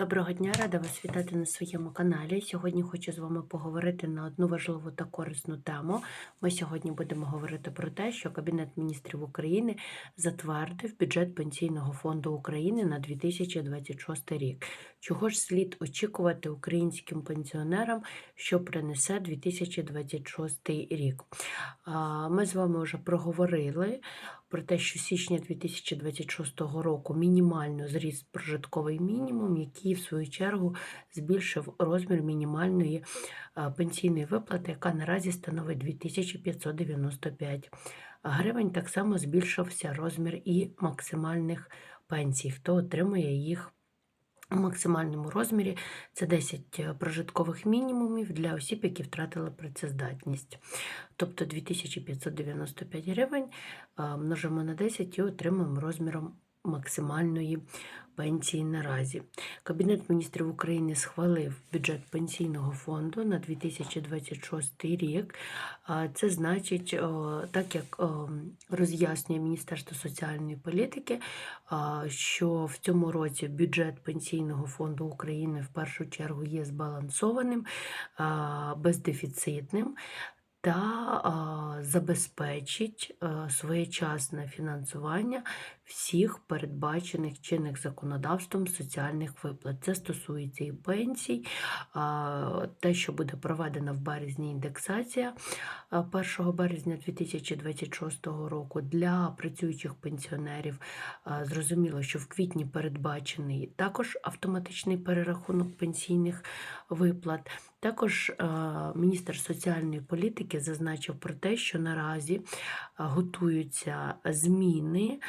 Доброго дня, рада вас вітати на своєму каналі. Сьогодні хочу з вами поговорити на одну важливу та корисну тему. Ми сьогодні будемо говорити про те, що Кабінет міністрів України затвердив бюджет Пенсійного фонду України на 2026 рік. Чого ж слід очікувати українським пенсіонерам, що принесе 2026 рік? Ми з вами вже проговорили про те, що січня 2026 року мінімально зріс прожитковий мінімум, який в свою чергу збільшив розмір мінімальної пенсійної виплати, яка наразі становить 2595 гривень. Так само збільшився розмір і максимальних пенсій, хто отримує їх. У максимальному розмірі це 10 прожиткових мінімумів для осіб, які втратили працездатність. Тобто 2595 гривень множимо на 10 і отримуємо розміром максимальної пенсії наразі. Кабінет міністрів України схвалив бюджет пенсійного фонду на 2026 рік. Це значить, так як роз'яснює Міністерство соціальної політики, що в цьому році бюджет пенсійного фонду України в першу чергу є збалансованим, бездефіцитним та а, забезпечить а, своєчасне фінансування всіх передбачених чинних законодавством соціальних виплат. Це стосується і пенсій, те, що буде проведена в березні індексація 1 березня 2026 року для працюючих пенсіонерів. Зрозуміло, що в квітні передбачений також автоматичний перерахунок пенсійних виплат. Також міністр соціальної політики зазначив про те, що наразі готуються зміни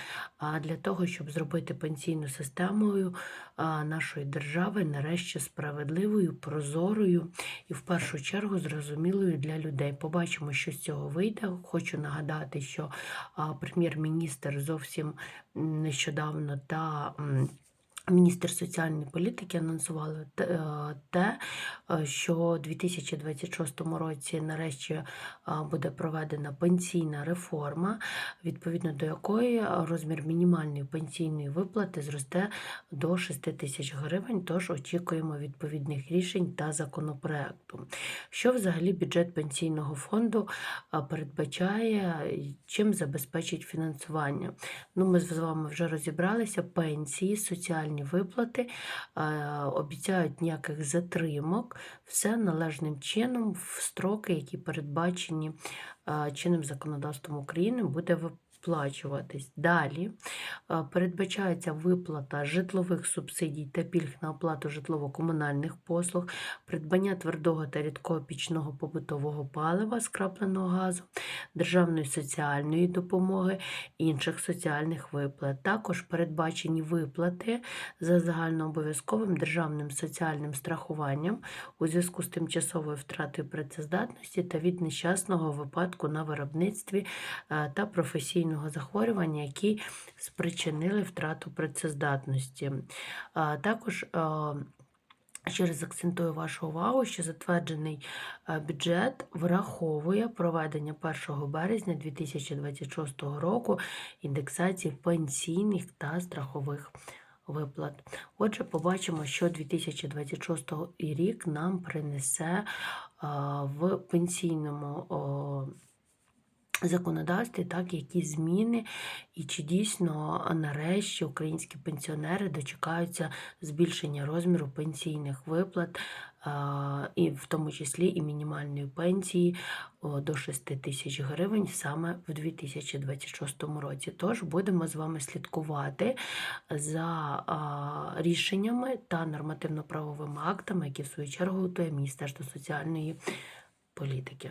а, для того, щоб зробити пенсійну системою нашої держави нарешті справедливою, прозорою і в першу чергу зрозумілою для людей. Побачимо, що з цього вийде. Хочу нагадати, що прем'єр-міністр зовсім нещодавно та. Міністр соціальної політики анонсували те- е, е, що у 2026 році нарешті е, буде проведена пенсійна реформа, відповідно до якої розмір мінімальної пенсійної виплати зросте до 6 тисяч гривень. Тож очікуємо відповідних рішень та законопроекту. Що взагалі бюджет пенсійного фонду передбачає, чим забезпечить фінансування? Ну, ми з вами вже розібралися. Пенсії, соціальні виплати е, обіцяють ніяких затримок, все належним чином в строки, які передбачені е, чинним законодавством України, буде виплачуватись. Далі е, передбачається виплата житлових субсидій та пільг на оплату житлово-комунальних послуг, придбання твердого та рідкого пічного побутового палива, скрапленого газу, державної соціальної допомоги, інших соціальних виплат. Також передбачені виплати за загальнообов'язковим державним соціальним страхуванням у зв'язку з тимчасовою втратою працездатності та від нещасного випадку на виробництві е, та професійного захворювання, які спричинили втрату працездатності. Також Ще раз акцентую вашу увагу, що затверджений бюджет враховує проведення 1 березня 2026 року індексації пенсійних та страхових виплат. Отже, побачимо, що 2026 рік нам принесе в пенсійному законодавстві, так, які зміни, і чи дійсно нарешті українські пенсіонери дочекаються збільшення розміру пенсійних виплат, і в тому числі і мінімальної пенсії до 6 тисяч гривень саме в 2026 році. Тож будемо з вами слідкувати за рішеннями та нормативно-правовими актами, які в свою чергу готує Міністерство соціальної політики.